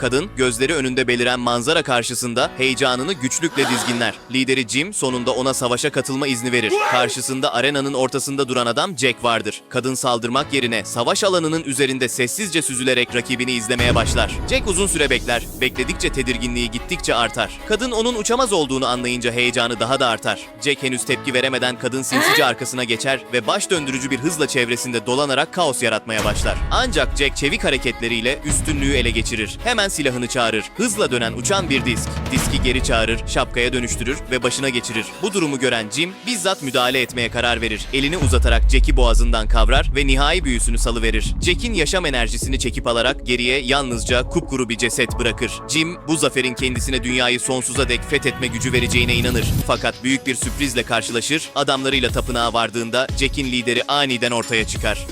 Kadın, gözleri önünde beliren manzara karşısında heyecanını güçlükle dizginler. Lideri Jim sonunda ona savaşa katılma izni verir. Karşısında arenanın ortasında duran adam Jack vardır. Kadın saldırmak yerine savaş alanının üzerinde sessizce süzülerek rakibini izlemeye başlar. Jack uzun süre bekler. Bekledikçe tedirginliği gittikçe artar. Kadın onun uçamaz olduğunu anlayınca heyecanı daha da artar. Jack henüz tepki veremeden kadın sinsice arkasına geçer ve baş döndürücü bir hızla çevresinde dolanarak kaos yaratmaya başlar. Ancak Jack çevik hareketleriyle üstünlüğü ele geçirir. Hemen silahını çağırır. Hızla dönen uçan bir disk. Diski geri çağırır, şapkaya dönüştürür ve başına geçirir. Bu durumu gören Jim bizzat müdahale etmeye karar verir. Elini uzatarak Jack'i boğazından kavrar ve nihai büyüsünü salıverir. Jack'in yaşam enerjisini çekip alarak geriye yalnızca kupkuru bir ceset bırakır. Jim bu zaferin kendisine dünyayı sonsuza dek fethetme gücü vereceğine inanır. Fakat büyük bir sürprizle karşılaşır. Adamlarıyla tapınağa vardığında Jack'in lideri aniden ortaya çıkar.